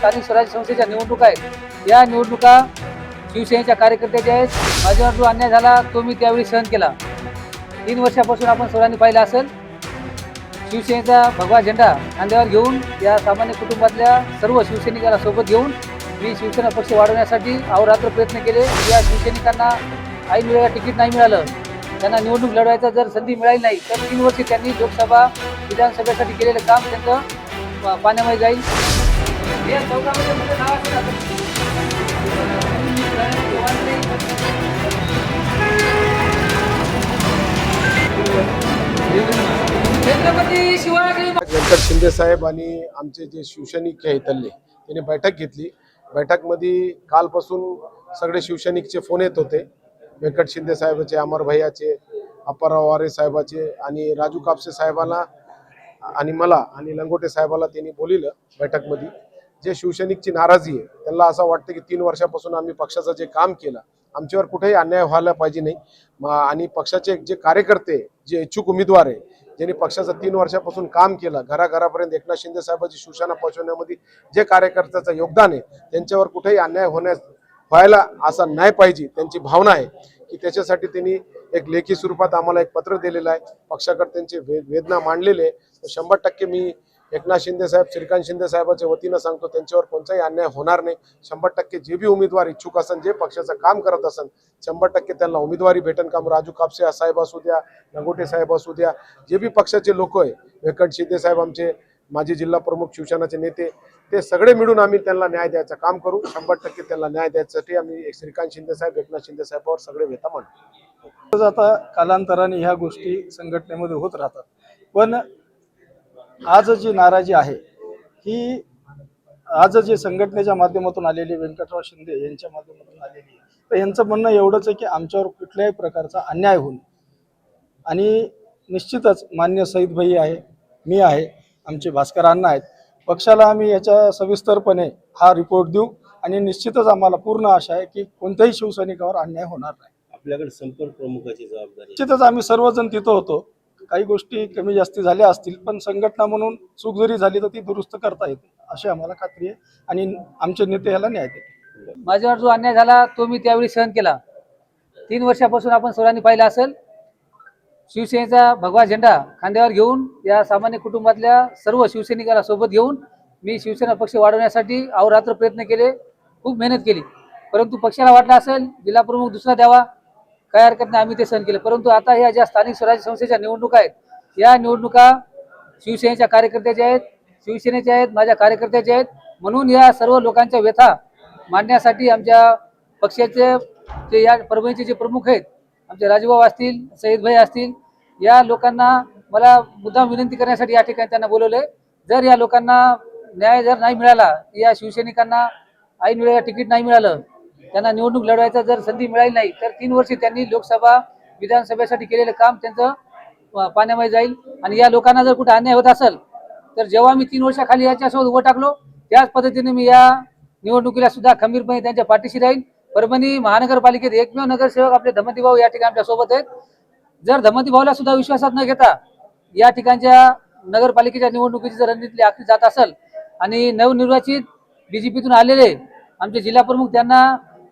स्थानिक स्वराज्य संस्थेच्या निवडणुका आहेत. या निवडणुका शिवसेनेच्या कार्यकर्त्याच्या आहेत. माझ्यावर जो अन्याय झाला तो मी त्यावेळी सहन केला. तीन वर्षापासून आपण सर्वांनी पाहिला असेल शिवसेनेचा भगवा झेंडा खांद्यावर घेऊन या सामान्य कुटुंबातल्या सर्व शिवसैनिकांना सोबत घेऊन मी शिवसेना पक्ष वाढवण्यासाठी अहोरात्र प्रयत्न केले. या शिवसैनिकांना ऐन वेळेला तिकीट नाही मिळालं. त्यांना निवडणूक लढवायचा जर संधी मिळाली नाही तर तीन वर्षी त्यांनी लोकसभा विधानसभेसाठी केलेलं काम त्यांचं पा- पाण्यामध्ये जाईल. व्यंकट शिंदे साहेब आणि आमचे जे शिवसैनिक आहे इथले त्यांनी बैठक घेतली. बैठकमध्ये कालपासून सगळे शिवसैनिकचे फोन येत होते. व्यंकट शिंदे साहेबाचे अमर भैयाचे अप्पाराव वारे साहेबाचे आणि राजू कापसे साहेबांना आणि मला आणि लंगोटे साहेबाला त्यांनी बोलिलं बैठकमध्ये. जे शिवसैनिकची नाराजी आहे त्यांना असं वाटतं की तीन वर्षापासून आम्ही पक्षाचं जे काम केलं आमच्यावर कुठेही अन्याय व्हायला पाहिजे नाही आणि पक्षाचे जे कार्यकर्ते जे इच्छुक उमेदवार आहे ज्यांनी पक्षाचं तीन वर्षापासून काम केलं घराघरापर्यंत एकनाथ शिंदे साहेबांची शिवसेना पोहोचवण्यामध्ये जे कार्यकर्त्याचं योगदान आहे त्यांच्यावर कुठेही अन्याय होण्यास व्हायला असा नाही पाहिजे त्यांची भावना आहे की त्याच्यासाठी त्यांनी एक लेखी स्वरूपात आम्हाला एक पत्र दिलेलं आहे पक्षाकडे त्यांचे वेदना मांडलेले आहे. तर शंभर टक्के मी एकनाथ शिंदे साहेब श्रीकांत शिंदे साहेबाच्या वतीनं सांगतो त्यांच्यावर कोणताही अन्याय होणार नाही. शंभर टक्के जे बी उमेदवार इच्छुक असन जे पक्षाचं काम करत असन शंभर टक्के त्यांना उमेदवारी भेटन काम राजू कापसे साहेब असू द्या लंगोटे साहेब असू द्या जे बी पक्षाचे लोक आहे व्यंकट शिंदे साहेब आमचे माजी जिल्हा प्रमुख शिवसेनाचे नेते ते सगळे मिळून आम्ही त्यांना न्याय द्यायचं काम करू. शंभर टक्के त्यांना न्याय द्यायसाठी आम्ही श्रीकांत शिंदे साहेब एकनाथ शिंदे साहेबांवर सगळे वेता मांडतो. आता कालांतराने ह्या गोष्टी संघटनेमध्ये होत राहतात. पण आज जी नाराजी आहे ही आज जे संघटनेच्या माध्यमातून आलेली व्यंकटराव शिंदे यांच्या माध्यमातून आलेली तर यांचं म्हणणं एवढंच आहे की आमच्यावर कुठल्याही प्रकारचा अन्याय होऊन आणि निश्चितच मान्य सईद भाई आहे मी आहे आमचे भास्कर अण्णा आहेत. पक्षाला आम्ही याच्या सविस्तरपणे हा रिपोर्ट देऊ आणि निश्चितच आम्हाला पूर्ण आशा आहे की कोणत्याही शिवसैनिकावर अन्याय होणार नाही. आपल्याकडे संपर्क प्रमुखाची जबाबदारी. निश्चितच आम्ही सर्वजण तिथं होतो. काही गोष्टी कमी जास्ती झाल्या असतील पण संघटना म्हणून चूक जरी झाली तर ती दुरुस्त करता येते अशी आम्हाला खात्री आहे. आणि आमचे नेते ह्याला न्याय देते माझ्यावर जो अन्याय झाला तो मी त्यावेळी सहन केला. तीन वर्षापासून आपण सर्वांनी पाहिला असेल शिवसेनेचा भगवा झेंडा खांद्यावर घेऊन या सामान्य कुटुंबातल्या सर्व शिवसैनिकाला सोबत घेऊन मी शिवसेना पक्ष वाढवण्यासाठी अहोरात्र प्रयत्न केले खूप मेहनत केली. परंतु पक्षाला वाटलं असेल जिल्हा प्रमुख दुसरा द्यावा काय हरकत नाही आम्ही ते सहन केलं. परंतु आता ह्या ज्या स्थानिक स्वराज्य संस्थेच्या निवडणुका आहेत या निवडणुका शिवसेनेच्या कार्यकर्त्याच्या आहेत शिवसेनेच्या आहेत माझ्या कार्यकर्त्याच्या आहेत. म्हणून या सर्व लोकांच्या व्यथा मांडण्यासाठी आमच्या पक्षाचे जे या परभणीचे जे प्रमुख आहेत आमचे राजूभाऊ असतील सईदभाई असतील या लोकांना मला मुद्दाम विनंती करण्यासाठी या ठिकाणी त्यांना बोलवले. जर या लोकांना न्याय जर नाही मिळाला या शिवसैनिकांना ऐन वेळेला तिकीट नाही मिळालं त्यांना निवडणूक लढवायचा जर संधी मिळाली नाही तर तीन वर्षी त्यांनी लोकसभा विधानसभेसाठी केलेलं काम त्यांचं पाण्यामध्ये जाईल. आणि या लोकांना जर कुठे अन्याय होत असेल तर जेव्हा मी तीन वर्षाखाली याच्यासोबत उभं टाकलो त्याच पद्धतीने मी या निवडणुकीला सुद्धा खंबीरपणे त्यांच्या पाठीशी राहील परभणी महानगरपालिकेत एकमेव नगरसेवक आपले धमती भाऊ या ठिकाणी आमच्यासोबत आहेत. जर धमती भाऊला सुद्धा विश्वासात न घेता या ठिकाणच्या नगरपालिकेच्या निवडणुकीची जर रणनीती आखली जात असेल आणि नवनिर्वाचित बीजेपीतून आलेले आमचे जिल्हा प्रमुख त्यांना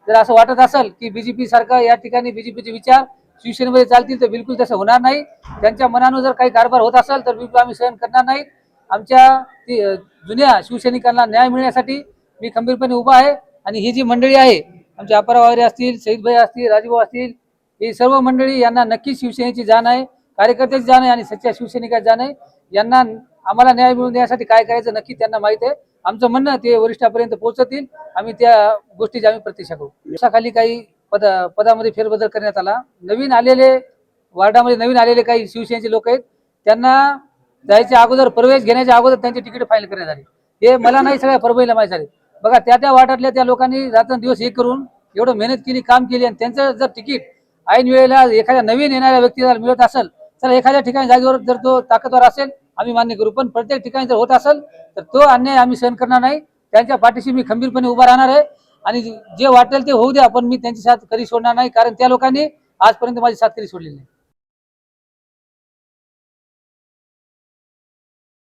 जर असं वाटत असेल की बीजेपी सारखा या ठिकाणी बीजेपीचे विचार शिवसेनेमध्ये चालतील तर बिलकुल तसं होणार नाही. त्यांच्या मनानं जर काही कारभार होत असेल तर बिलकुल आम्ही सहन करणार नाही. आमच्या ती- जुन्या शिवसैनिकांना न्याय मिळण्यासाठी मी खंबीरपणे उभा आहे. आणि ही जी मंडळी आहे आमचे अपारा असतील शहीदभाई असतील राजूभाऊ असतील ही सर्व मंडळी यांना नक्कीच शिवसेनेची जाण आहे कार्यकर्त्याची जाण आहे आणि सच्च्या शिवसैनिकाची जाण आहे. यांना आम्हाला न्याय मिळवून देण्यासाठी काय करायचं नक्की त्यांना माहीत आहे. आमचं म्हणणं ते वरिष्ठापर्यंत पोहोचतील. आम्ही त्या गोष्टीची आम्ही प्रतीक्षा करू. दिवसाखाली काही पद पदामध्ये फेरबदल करण्यात आला. नवीन आलेले वार्डामध्ये नवीन आलेले काही शिवसेनेचे लोक आहेत. त्यांना जायच्या अगोदर प्रवेश घेण्याच्या अगोदर त्यांची तिकीट फाईल करण्यात आली. हे मला नाही सगळ्या परभणीला माहीत झाले. बघा त्या त्या वार्डातल्या त्या लोकांनी रात्रंदिवस हे करून एवढं मेहनत केली काम केली आणि त्यांचं जर तिकीट ऐन वेळेला एखाद्या नवीन येणाऱ्या व्यक्तीला मिळत असेल तर एखाद्या ठिकाणी जागेवर जर तो ताकदवर असेल आम्ही मान्य करू पण प्रत्येक ठिकाणी जर होत असेल तर तो अन्याय आम्ही सहन करणार नाही. त्यांच्या पाठीशी मी खंबीरपणे उभा राहणार आहे. आणि जे वाटेल ते होऊ द्या पण मी त्यांची साथ कधी सोडणार नाही कारण त्या लोकांनी आजपर्यंत माझी साथ कधी सोडलेली नाही.